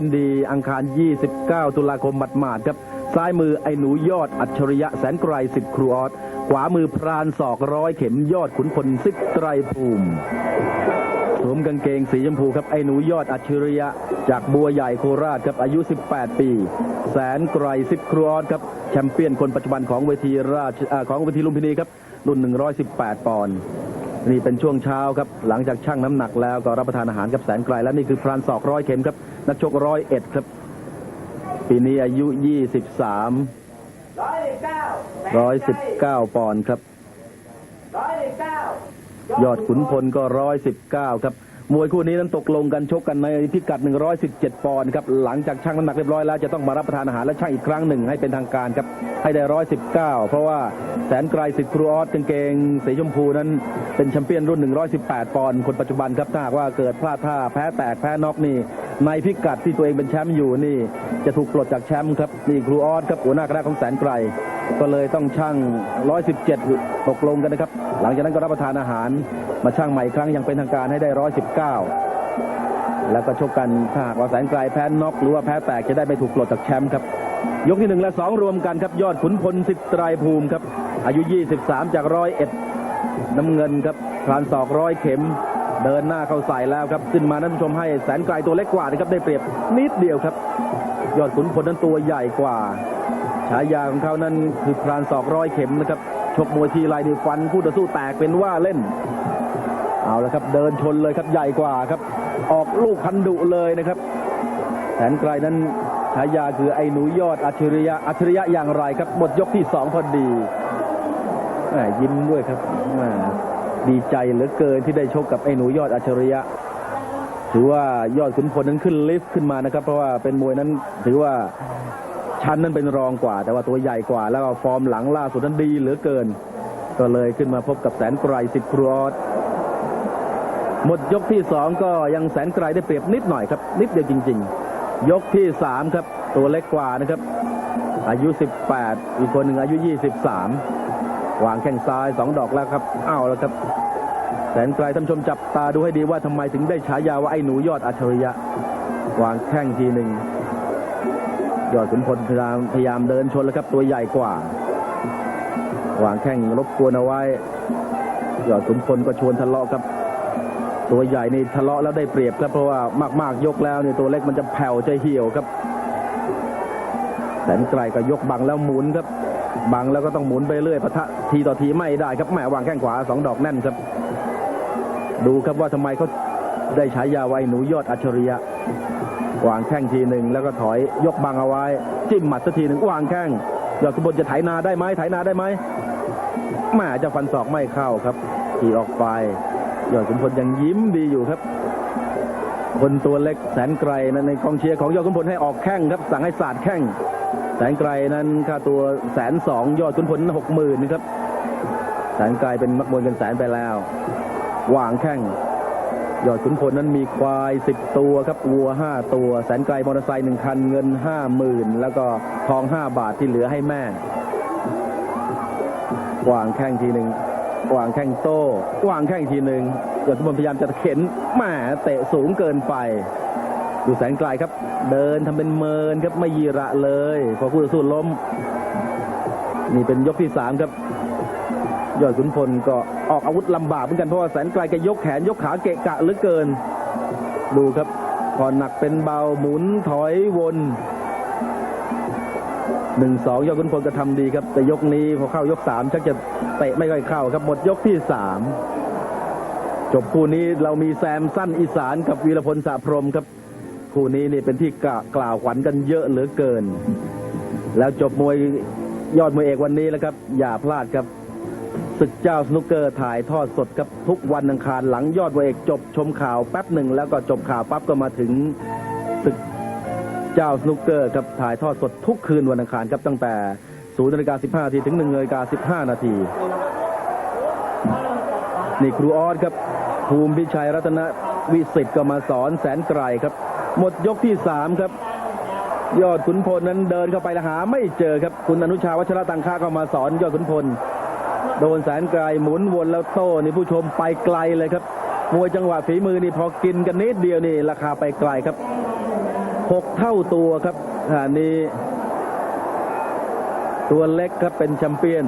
ยินดีอังคาร 29 ตุลาคมหมาดครับ ซ้ายมือไอ้หนูยอดอัจฉริยะแสนไกรสิทธิ์ครูออสขวามือพรานศอกร้อยเข็มยอดขุนพลสิทธิ์ไตรภูมิสวมกางเกงสีชมพูครับไอ้หนูยอดอัจฉริยะ จากบัวใหญ่โคราชครับอายุ 18 ปี แสนไกรสิทธิ์ครูออสครับแชมเปี้ยนคนปัจจุบันของเวทีราชของเวทีลุมพินีครับรุ่น 118 ปอนด์ นี่เป็นช่วงเช้าครับ หลังจากชั่งน้ำหนักแล้วก็รับประทานอาหารกับแสนไกล และนี่คือพรานศอกร้อยเข็มครับ นักชกร้อยเอ็ดครับ ปีนี้อายุ 23ร้อยเก้า119 ปอนด์ครับยเก้ายอดขุนพลก็ 119 ครับ มวยคู่นี้นั้นตกลงกันชกกันในพิกัด 117 ปอนด์ครับ หลังจากชั่งน้ำหนักเรียบร้อยแล้วจะต้องมารับประทานอาหารและชั่งอีกครั้งหนึ่งให้เป็นทางการครับ ให้ได้ 119 เพราะว่าแสนไกลสิทธิ์ครูออสกางเกงสีชมพูนั้นเป็นแชมเปี้ยนรุ่น 118 ปอนด์คนปัจจุบันครับถ้าหากว่าเกิดพลาดท่าแพ้แตกแพ้น็อกนี่ในพิกัดที่ตัวเองเป็นแชมป์อยู่นี่ จะถูกปลดจากแชมป์ครับนี่ครูออสครับหัวหน้าคณะของแสนไกล ก็เลยต้องชั่ง 117 ตกลงกันนะครับ หลังจากนั้นก็รับประทานอาหาร มาชั่งใหม่อีกครั้งยังเป็นทางการให้ได้ 119 แล้วก็ชกกันถ้าหากว่าแสนไกลแพ้น็อกหรือว่าแพ้แตกจะได้ไม่ถูกปลดจากแชมป์ครับ ยกที่หนึ่งและสองรวมกันครับ ยอดขุนพลสิทธิ์ไตรภูมิครับ อายุ 23 จากร้อยเอ็ดน้ำเงินครับพรานศอกร้อยเข็มเดินหน้าเข้าใส่แล้วครับ ขึ้นมาท่านผู้ชมให้แสนไกลตัวเล็กกว่านะครับได้เปรียบนิดเดียวครับ ยอดขุนพลนั้นตัวใหญ่กว่า ฉายาของเขานั้นคือพรานศอกร้อยเข็มนะครับ ชกมวยทีไรนี่ฟันคู่ต่อสู้แตกเป็นว่าเล่น เอาละครับเดินชนเลยครับใหญ่กว่าครับ ออกลูกพันดุเลยนะครับแสนไกลนั้นฉายาคือไอ้หนูยอดอัจฉริยะอัจฉริยะอย่างไรครับ หมดยกที่สองพอดีแหมยิ้มด้วยครับแหมดีใจเหลือเกินที่ได้ชกกับไอ้หนูยอดอัจฉริยะ ถือว่ายอดขุนพลนั้นขึ้นลิฟต์ขึ้นมานะครับ เพราะว่าเป็นมวยนั้นถือว่า ชั้นนั้นเป็นรองกว่า แต่ว่าตัวใหญ่กว่า แล้วก็ฟอร์มหลังล่าสุดนั้นดีเหลือเกิน ก็เลยขึ้นมาพบกับแสนไกรสิทธิ์ครูออสหมดยกที่สองก็ยังแสนไกลได้เปรียบนิดหน่อยครับ นิดเดียวจริง ๆ ยกที่สามครับ ตัวเล็กกว่านะครับ อายุ 18 อีกคนหนึ่งอายุ 23 วางแข้งซ้ายสองดอกแล้วครับอ้าวแล้วครับ แสนไกลท่านชมจับตาดูให้ดีว่าทำไมถึงได้ฉายาว่าไอ้หนูยอดอัจฉริยะ วางแข้งทีหนึ่ง ยอดขุนพลพยายามพยายามเดินชนแล้วครับตัวใหญ่กว่า วางแข้งรบกวนเอาไว้ ยอดขุนพลก็ชวนทะเลาะครับ ตัวใหญ่นี่ทะเลาะแล้วได้เปรียบครับเพราะว่ามากๆยกแล้วเนี่ยตัวเล็กมันจะแผ่วจะเหี่ยวครับแสนไกลก็ยกบังแล้วหมุนครับ บังแล้วก็ต้องหมุนไปเรื่อยปะทะทีต่อทีไม่ได้ครับแหมวางแข้งขวาสองดอกแน่นครับ ดูครับว่าทำไมเขาได้ฉายาไว้หนูยอดอัจฉริยะ วางแข้งทีหนึ่งแล้วก็ถอยยกบังเอาไว้ จิ้มหมัดสักทีหนึ่งวางแข้งยอดขุนพลจะไถนาได้ไหมไถนาได้ไหมแหมจะฟันศอกไม่เข้าครับขี่ออกไปยอดขุนพลยังยิ้มดีอยู่ครับคนตัวเล็กแสนไกลนั้นในกองเชียร์ของยอดขุนพลให้ออกแข้งครับ สั่งให้สาดแข้งแสนไกลนั้นค่าตัวแสนสองยอดขุนพลหกหมื่นนะครับแสนไกลเป็นมักมวยกันแสนไปแล้ววางแข้ง ยอดขุนพลนั้นมีควายสิบตัวครับวัวห้าตัว แสนไกลมอเตอร์ไซค์หนึ่งคันเงินห้าหมื่นแล้วก็ทองห้าบาทที่เหลือให้แม่วางแข้งทีหนึ่งวางแข้งโต้วางแข้งทีหนึ่งยอดขุนพลพยายามจะเข็นแหมเตะสูงเกินไปดูแสนไกลครับ เดินทำเป็นเมินครับไม่ยีระเลย พอคู่ต่อสู้ล้ม นี่เป็นยกที่สามครับ ยอดขุนพลก็ออกอาวุธลำบากเหมือนกันเพราะว่าแสนไกลแกยกแขนยกขาเกะกะเหลือเกิน ดูครับพอหนักเป็นเบาหมุนถอยวนหนึ่งสองยอดขุนพลก็ทำดีครับ แต่ยกนี้พอเข้ายกสามชักจะเตะไม่ค่อยเข้าครับหมดยกที่สามจบคู่นี้เรามีแซมสั้นอีสานกับวีรพลสะพรมครับ คู่นี้นี่เป็นที่กล่ากล่าวขวัญกันเยอะเหลือเกิน แล้วจบมวยยอดมวยเอกวันนี้แล้วครับ อย่าพลาดครับ ศึกเจ้าสนุกเกอร์ถ่ายทอดสดครับทุกวันอังคารหลังยอดมวยเอกจบชมข่าวแป๊บหนึ่งแล้วก็จบข่าวปั๊บก็มาถึงศึกเจ้าสนุกเกอร์ครับถ่ายทอดสดทุกคืนวันอังคารครับตั้งแต่0นาฬิกา15นาทีถึง1นาฬิกา15นาทีนี่ครูออสครับภูมิพิชัยรัตนวิสิทธ์ก็มาสอนแสนไกลครับ หมดยกที่สามครับ ยอดขุนพลนั้นเดินเข้าไปแล้วหาไม่เจอครับ คุณอนุชาวัชระตังค่าก็มาสอนยอดขุนพล โดนแสนไกลหมุนวนแล้วโต้นี่ผู้ชมไปไกลเลยครับมวยจังหวะฝีมือนี่พอกินกันนิดเดียวนี่ราคาไปไกลครับหกเท่าตัวครับขณะนี้ ตัวเล็กครับเป็นแชมเปี้ยน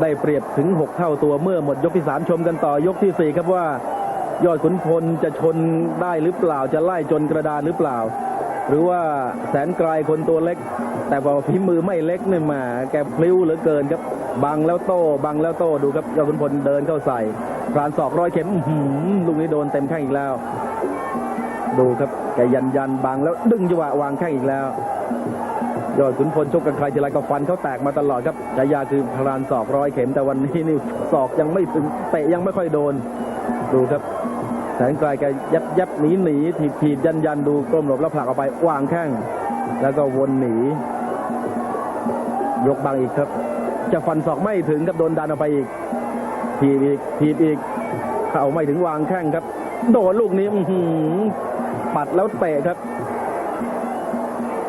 ได้เปรียบถึง 6 เท่าตัวเมื่อหมดยกที่ 3 ชมกันต่อยกทีสี่4 ครับว่า ยอดขุนพลจะชนได้หรือเปล่าจะไล่จนกระดานหรือเปล่า หรือว่าแสนไกลคนตัวเล็ก แต่ว่าฝีมือไม่เล็กนี่มาแกพลิ้วเหลือเกินครับบังแล้วโต้บังแล้วโต้ดูครับยอดขุนพลเดินเข้าใส่พรานศอกร้อยเข็มหือลูกนี้โดนเต็มแข้งอีกแล้ว ดูครับแกยันยันบังแล้วดึงจังหวะวางแข้งอีกแล้วยอดขุนพลชกกับใครทีไรก็ฟันเขาแตกมาตลอดครับฉายาคือพรานศอกร้อยเข็มแต่วันนี้นี่ศอกยังไม่ถึงเตะยังไม่ค่อยโดน ดูครับ สนไกลแกยับยับหนีหนีถีบถีบยันยันดูก้มหลบแล้วผลักออกไปวางแข้งแล้วก็วนหนี ยกบังอีกครับ จะฟันศอกไม่ถึงครับโดนดันออกไปอีก ถีบอีกถีบอีก เข้าไม่ถึงวางแข้งครับ โดนลูกนี้หืปัดแล้วเตะครับ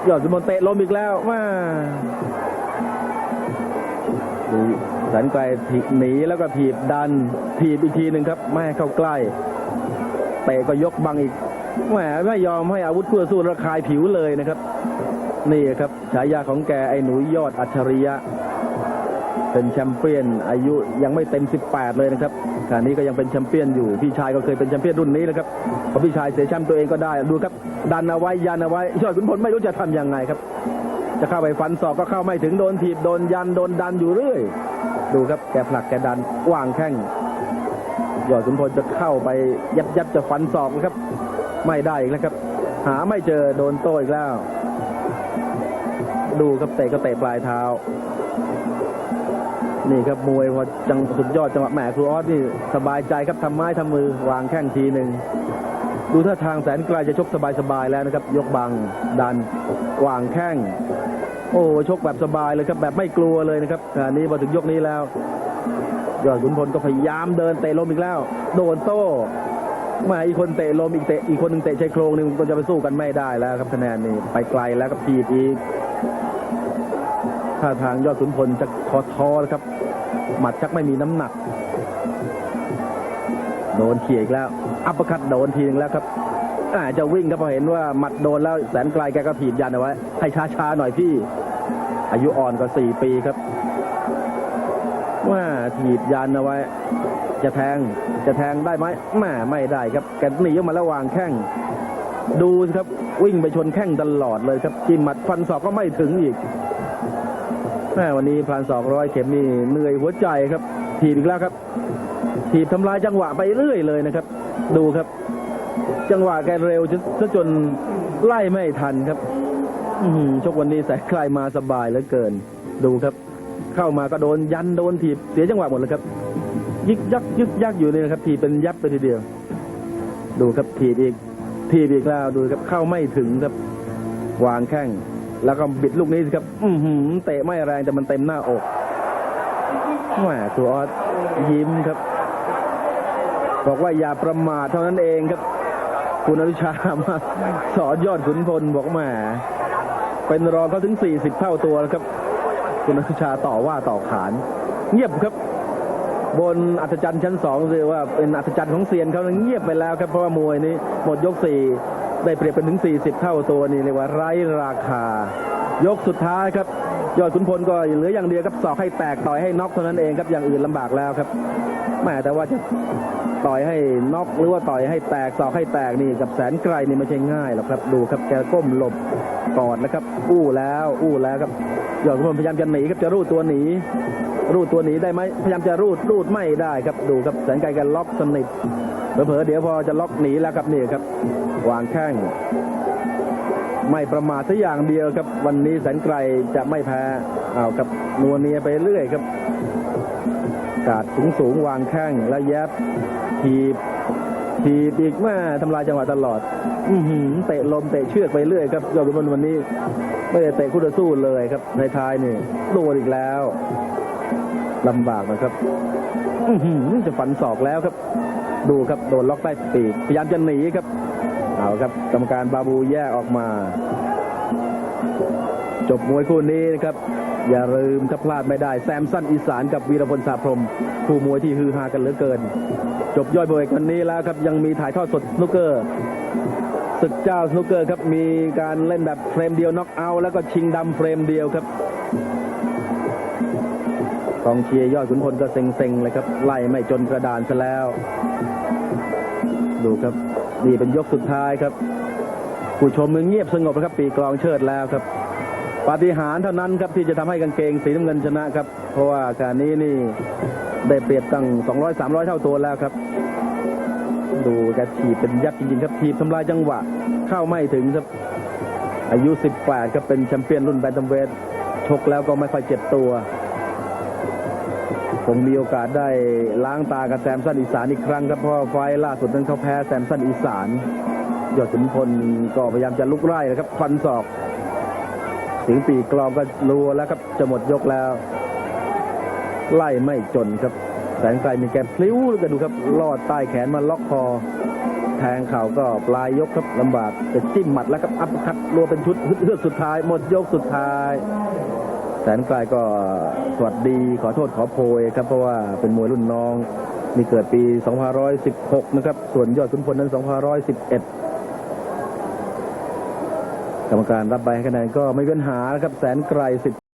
ยอดสุมนเตะลมอีกแล้วมาดูแสนไกลถีบหนีแล้วก็ถีบดันถีบอีกทีหนึ่งครับไม่ให้เข้าใกล้ เตะก็ยกบังอีกแหมไม่ยอมให้อาวุธเพื่อสู้ระคายผิวเลยนะครับ นี่ครับฉายาของแกไอ้หนูยอดอัจฉริยะ เป็นแชมเปี้ยนอายุยังไม่เต็ม 18 เลยนะครับขณะนี้ก็ยังเป็นแชมเปี้ยนอยู่พี่ชายก็เคยเป็นแชมเปี้ยนรุ่นนี้นะครับพอพี่ชายเสียแชมป์ตัวเองก็ได้ดูครับ ดันเอาไว้ยันเอาไว้ยอดขุนพลไม่รู้จะทำยังไงครับ จะเข้าไปฟันศอกก็เข้าไม่ถึงโดนถีบโดนยันโดนดันอยู่เรื่อย ดูครับแกผลักแกดันวางแข้ง ยอดขุนพลจะเข้าไปยับยับจะฟันศอกนะครับ ไม่ได้อีกแล้วครับ หาไม่เจอโดนโต้อีกแล้ว ดูครับเตะก็เตะปลายเท้า นี่ครับมวยพอจังสุดยอดจังหวะแหมครูออสนี่สบายใจครับทำไม้ทำมือวางแข้งทีหนึ่งดูท่าทางแสนไกลจะชกสบายๆแล้วนะครับ ยกบังดันวางแข้ง โอ้ชกแบบสบายเลยครับแบบไม่กลัวเลยนะครับขณะนี้พอถึงยกนี้แล้ว ยอดขุนพลก็พยายามเดินเตะลมอีกแล้ว โดนโต้มาอีกคนเตะลมอีกเตะอีกคนหนึ่งเตะชายโครงหนึ่งก็จะไปสู้กันไม่ได้แล้วครับคะแนนนี่ไปไกลแล้วกับทีอีกท่าทางยอดขุนพลจะทอทอครับ หมัดชักไม่มีน้ำหนัก โดนเขี่ยอีกแล้ว อัปคัดโดนทีนึงแล้วครับอาจะวิ่งครับพอเห็นว่าหมัดโดนแล้วแสนไกลแกก็ถีบยันเอาไว้ ให้ช้าๆหน่อยพี่ อายุอ่อนกว่าสี่ปีครับ ถีบยันเอาไว้ จะแทงจะแทงได้ไหมแม่ไม่ได้ครับแกหนีออกมาแล้ววางแข้งดูสิครับวิ่งไปชนแข้งตลอดเลยครับจิ้มหมัดฟันศอกก็ไม่ถึงอีกแม่วันนี้พลานสองร้อยเข็มนี่เหนื่อยหัวใจครับถีบอีกแล้วครับถีบทำลายจังหวะไปเรื่อยเลยนะครับ ดูครับ จังหวะแกเร็วจนซะจนไล่ไม่ทันครับอืชกวันนี้แสนใครมาสบายเหลือเกิน ดูครับ เข้ามาก็โดนยันโดนถีบเสียจังหวะหมดเลยครับ ยึกยักยึกยักอยู่นี่นะครับถีบเป็นยับไปทีเดียว ดูครับถีบอีกถีบอีกแล้วดูครับเข้าไม่ถึงครับวางแข้งแล้วก็บิดลูกนี้ครับ อืเตะไม่แรงแต่มันเต็มหน้าอกแหมครูออสยิ้มครับ บอกว่าอย่าประมาทเท่านั้นเองครับ คุณอนุชามาสอนยอดขุนพลบอกแหมเป็นรองเขาถึง 40 เท่าตัวแล้วครับ คุณอนุชาต่อว่าต่อขาน เงียบครับ บนอัศจรรย์ชั้นสองเรียกว่าเป็นอัศจรรย์ของเซียนเขาเงียบไปแล้วครับเพราะว่ามวยนี้หมดยกสี่ได้เปรียบเป็นถึง 40 เท่าตัวนี่เรียกว่าไร้ราคา ยกสุดท้ายครับ ยอดขุนพลก็เหลืออย่างเดียวครับสอกให้แตกต่อยให้น็อกเท่านั้นเองครับอย่างอื่นลำบากแล้วครับแม่แต่ว่าจะต่อยให้น็อกหรือว่าต่อยให้แตกสอกให้แตกนี่กับแสนไกลนี่ไม่ใช่ง่ายหรอกครับดูครับแกก้มหลบกอดนะครับ อู้แล้ว อู้แล้วครับยอดขุนพลพยายามจะหนีครับจะรูดตัวหนี รูดตัวหนีได้ไหมพยายามจะรูดรูดไม่ได้ครับดูครับแสนไกลกันล็อกสนิทเผลอเดี๋ยวพอจะล็อกหนีแล้วครับนี่ครับวางแข้ง ไม่ประมาทสักอย่างเดียวครับ วันนี้แสนไกลจะไม่แพ้เอาครับนัวเนียไปเรื่อยครับ กาดสูงสูงวางแข้งแล้วแยบทีบทีบอีกแม่ทำลายจังหวะตลอด อืเตะลมเตะเชือกไปเรื่อยครับยอดขุนพลวันนี้ ไม่ได้เตะคู่ต่อสู้เลยครับ ในท้ายนี่โดนอีกแล้วลำบากนะครับอืจะฝันศอกแล้วครับ ดูครับโดนล็อกใต้ปีกพยายามจะหนีครับ เอาครับกรรมการบาบูแยกออกมา จบมวยคู่นี้นะครับ อย่าลืมถ้าพลาดไม่ได้ แซมสันอีสานกับวีรพลสาพรมคู่มวยที่ฮือฮากันเหลือเกิน จบย่อยมวยกันนี้แล้วครับยังมีถ่ายทอดสดสนุกเกอร์ศึกเจ้าสนุกเกอร์ครับมีการเล่นแบบเฟรมเดียวน็อกเอาท์แล้วก็ชิงดำเฟรมเดียวครับกองเชียร์ยอดขุนพลก็เซ็งๆเลยครับ ไล่ไม่จนกระดานซะแล้ว ดูครับ นี่เป็นยกสุดท้ายครับ ผู้ชมมือเงียบสงบนะครับ ปีกลองเชิดแล้วครับปาฏิหาริย์เท่านั้นครับที่จะทำให้กางเกงสีน้ำเงินชนะครับ เพราะว่าการนี้นี่ได้เปรียบตั้ง 200 300 เท่าตัวแล้วครับ ดูแกถีบเป็นยักษ์จริงๆครับถีบทำลายจังหวะเข้าไม่ถึงครับ อายุ 18 ครับเป็นแชมเปี้ยนรุ่นแบนตัมเวทชกแล้วก็ไม่ค่อยเจ็บตัว คงมีโอกาสได้ล้างตากับแซมสันอีสานอีกครั้งครับเพราะไฟล่าสุดนั้นเขาแพ้แซมสันอีสานยอดขุนพลก็พยายามจะลุกไล่นะครับฟันศอก สิงปีกลองก็รัวแล้วครับจะหมดยกแล้ว ไล่ไม่จนครับ แสงไกลมีแกมพลิ้วแล้วก็ดูครับลอดใต้แขนมาล็อกคอ แทงเข่าก็ปลายยกครับลำบากจะจิ้มหมัดแล้วครับอัพคัดรัวเป็นชุดเฮือกสุดท้าย หมดยกสุดท้าย แสนไกลก็สวัสดีขอโทษขอโพยครับเพราะว่าเป็นมวยรุ่นน้องมีเกิดปี 2516 นะครับ ส่วนยอดขุนพลนั้น 2511 กรรมการรับใบให้คะแนนก็ไม่มีปัญหานะครับแสนไกลสิทธิ์